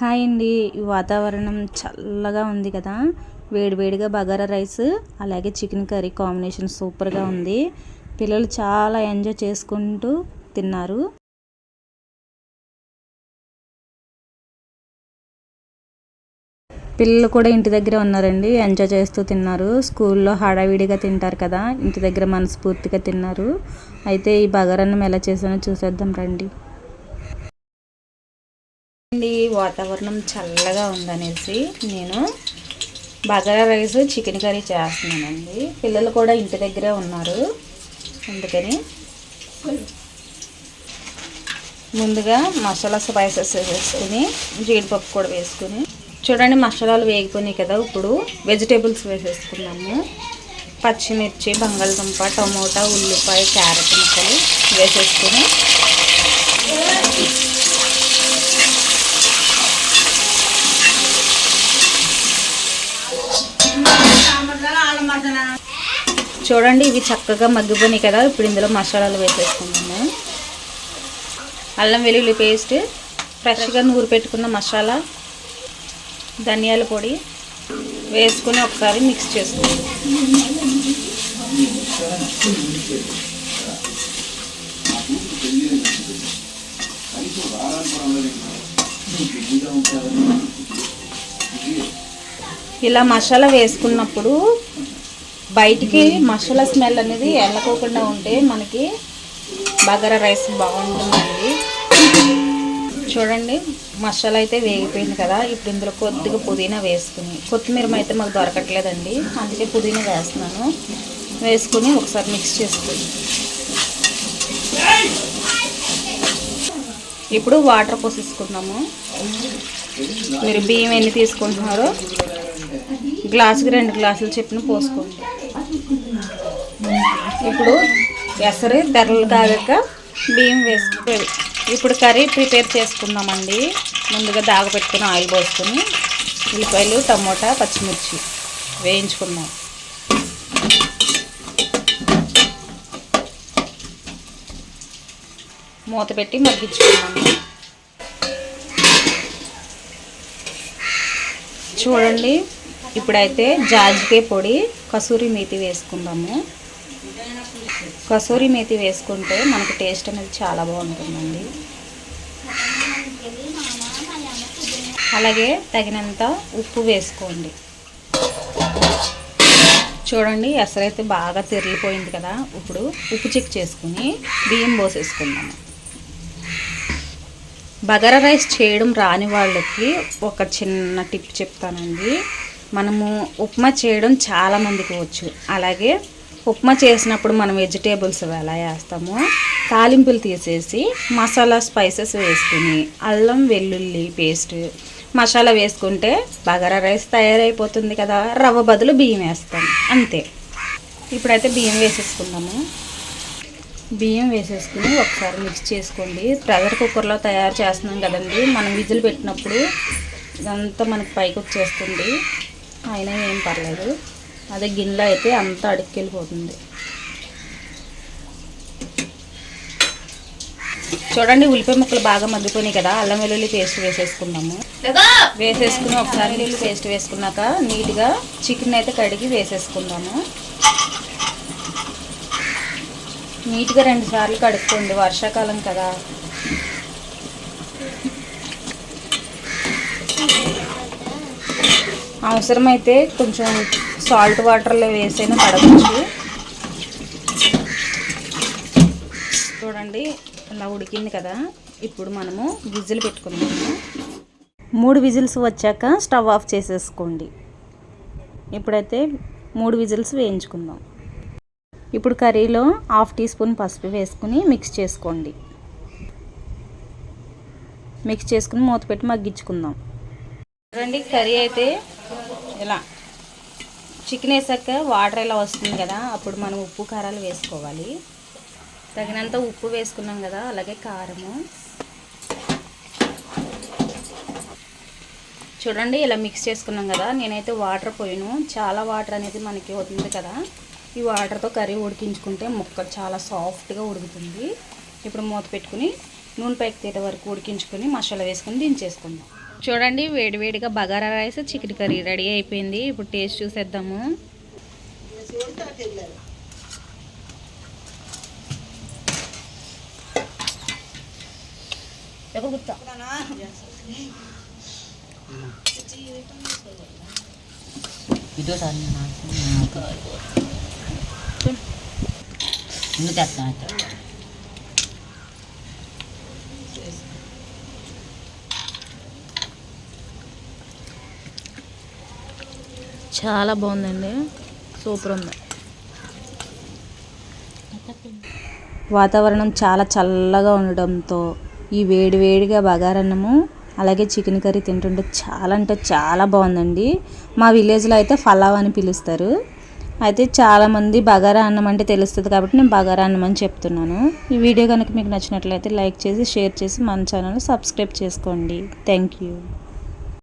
Hi అండి. ఈ వాతావరణం చల్లగా ఉంది కదా. వేడివేడిగా బగారా రైస్ అలాగే చికెన్ కర్రీ కాంబినేషన్ సూపర్గా ఉంది. పిల్లలు చాలా ఎంజాయ్ చేసుకుంటూ తిన్నారు. పిల్లలు కూడా ఇంటి దగ్గర ఉన్నారండి. ఎంజాయ్ చేస్తూ తిన్నారు. స్కూల్లో హడావిడిగా తింటారు కదా. ఇంటి దగ్గర మనస్ఫూర్తిగా తిన్నారు. అయితే ఈ బగారన్నం ఎలా చేసానో చూసేద్దాం రండి. అండి వాతావరణం చల్లగా ఉందనేసి నేను బగారా రైస్ చికెన్ కర్రీ చేస్తున్నానండి. పిల్లలు కూడా ఇంటి దగ్గరే ఉన్నారు. అందుకని ముందుగా మసాలా స్పైసెస్ వేసుకుని జీడిపప్పు కూడా వేసుకుని. చూడండి మసాలాలు వేగిపోయినాయి కదా ఇప్పుడు. వెజిటేబుల్స్ వేసేసుకున్నాము పచ్చిమిర్చి బంగాళదుంప టమోటా ఉల్లిపాయ క్యారెట్ ముక్కలు వేసేసుకుని చూడండి ఇవి చక్కగా మగ్గిపోయినాయి కదా. ఇప్పుడు ఇందులో మసాలాలు వేసేసుకుందాము. అల్లం వెల్లుల్లి పేస్ట్ ఫ్రెష్గా నూరు పెట్టుకున్న మసాలా ధనియాల పొడి వేసుకుని ఒకసారి మిక్స్ చేసుకోండి. ఇలా మసాలా వేసుకున్నప్పుడు బయటికి మసాలా స్మెల్ అనేది వెళ్ళకోకుండా ఉంటే మనకి బగారా రైస్ బాగుంటుందండి. చూడండి మసాలా అయితే వేగిపోయింది కదా ఇప్పుడు ఇందులో కొద్దిగా పుదీనా వేసుకుని కొత్తిమీర అయితే మాకు దొరకట్లేదండి అందుకే పుదీనా వేస్తున్నాను. వేసుకుని ఒకసారి మిక్స్ చేసుకుని ఇప్పుడు వాటర్ పోసేసుకుందాము. మీరు బియ్యం ఎన్ని తీసుకుంటున్నారో గ్లాసుకి రెండు గ్లాసులు చెప్పిన పోసుకోండి. ఇప్పుడు ఎసరు ధరలు కాగాక బియ్యం వేసుకోవాలి ఇప్పుడు కర్రీ ప్రిపేర్ చేసుకుందామండి. ముందుగా దాగపెట్టుకుని ఆయిల్ పోసుకొని ఉల్లిపాయలు టమోటా పచ్చిమిర్చి వేయించుకుందాం. మూత పెట్టి మగ్గించుకున్నాము చూడండి ఇప్పుడైతే జాజికాయ పొడి కసూరి మేతి వేసుకుందాము. కసూరి మేతి వేసుకుంటే మనకు టేస్ట్ అనేది చాలా బాగుంటుందండి. అలాగే తగినంత ఉప్పు వేసుకోండి. చూడండి ఎసరైతే బాగా తిరిగిపోయింది కదా. ఇప్పుడు ఉప్పు చెక్ చేసుకుని బియ్యం పోసేసుకుందాము బగారా రైస్ చేయడం రాని వాళ్ళకి ఒక చిన్న టిప్ చెప్తానండి. మనము ఉప్మా చేయడం చాలామందికి వచ్చు. అలాగే ఉప్మా చేసినప్పుడు మనం వెజిటేబుల్స్ ఎలా వేస్తామో తాలింపులు తీసేసి మసాలా స్పైసెస్ వేసుకుని అల్లం వెల్లుల్లి పేస్ట్ మసాలా వేసుకుంటే బగారా రైస్ తయారైపోతుంది కదా రవ్వ బదులు బియ్యం వేస్తాం అంతే. ఇప్పుడైతే బియ్యం వేసేసుకుందాము. బియ్యం వేసేసుకుని ఒకసారి మిక్స్ చేసుకోండి. ప్రెషర్ కుక్కర్లో తయారు చేస్తున్నాం కదండి మనం విజిల్ పెట్టినప్పుడు ఇదంతా మనకు పైకి వచ్చేస్తుంది అయినా ఏం పర్లేదు. అదే గిన్నెలో అయితే అంతా అడుక్కెళ్ళిపోతుంది. చూడండి ఉల్లిపాయ ముక్కలు బాగా మగ్గిపోయినాయి కదా అల్లం వెల్లుల్లి పేస్ట్ వేసేసుకుందాము. వేసేసుకుని ఒకసారి నీళ్ళు పేస్ట్ వేసుకున్నాక నీట్గా చికెన్ అయితే కడిగి వేసేసుకుందాము. నీట్గా రెండు సార్లు కడుక్కోండి వర్షాకాలం కదా. అవసరమైతే కొంచెం సాల్ట్ వాటర్లో వేసైనా కడగచ్చు చూడండి ఇలా ఉడికింది కదా. ఇప్పుడు మనము విజిల్ పెట్టుకుందాము. మూడు విజిల్స్ వచ్చాక స్టవ్ ఆఫ్ చేసేసుకోండి. ఇప్పుడైతే మూడు విజిల్స్ వేయించుకుందాం. ఇప్పుడు కర్రీలో హాఫ్ టీ స్పూన్ పసుపు వేసుకుని మిక్స్ చేసుకోండి. మిక్స్ చేసుకుని మూత పెట్టి మగ్గించుకుందాం. చూడండి కర్రీ అయితే ఇలా చికెన్ వేసాక వాటర్ ఇలా వస్తుంది కదా అప్పుడు మనం ఉప్పు కారాలు వేసుకోవాలి. తగినంత ఉప్పు వేసుకున్నాం కదా అలాగే కారము. చూడండి ఇలా మిక్స్ చేసుకున్నాం కదా నేనైతే వాటర్ పోయాను. చాలా వాటర్ అనేది మనకి అవుతుంది కదా. ఈ వాటర్తో కర్రీ ఉడికించుకుంటే ముక్క చాలా సాఫ్ట్గా ఉడుకుతుంది. ఇప్పుడు మూత పెట్టుకుని నూనె పైకి తీట వరకు ఉడికించుకొని మసాలా వేసుకొని దించేసుకుందాం. చూడండి వేడివేడిగా bagara rice chicken curry ready అయిపోయింది. ఇప్పుడు టేస్ట్ చూసేద్దాము. itu sana nasi చాలా బాగుందండి. సూపర్ ఉంది. వాతావరణం చాలా చల్లగా ఉండడంతో ఈ వేడివేడిగా బగారన్నము అలాగే చికెన్ కర్రీ తింటుంటే చాలా అంటే చాలా బాగుందండి. మా విలేజ్లో అయితే ఫలావ్ అని పిలుస్తారు. అయితే చాలామంది బగారా అన్నం అంటే తెలుస్తుంది కాబట్టి నేను బగారా అన్నం అని చెప్తున్నాను. ఈ వీడియో కనుక మీకు నచ్చినట్లయితే లైక్ చేసి షేర్ చేసి మన ఛానల్ సబ్స్క్రైబ్ చేసుకోండి. Thank you.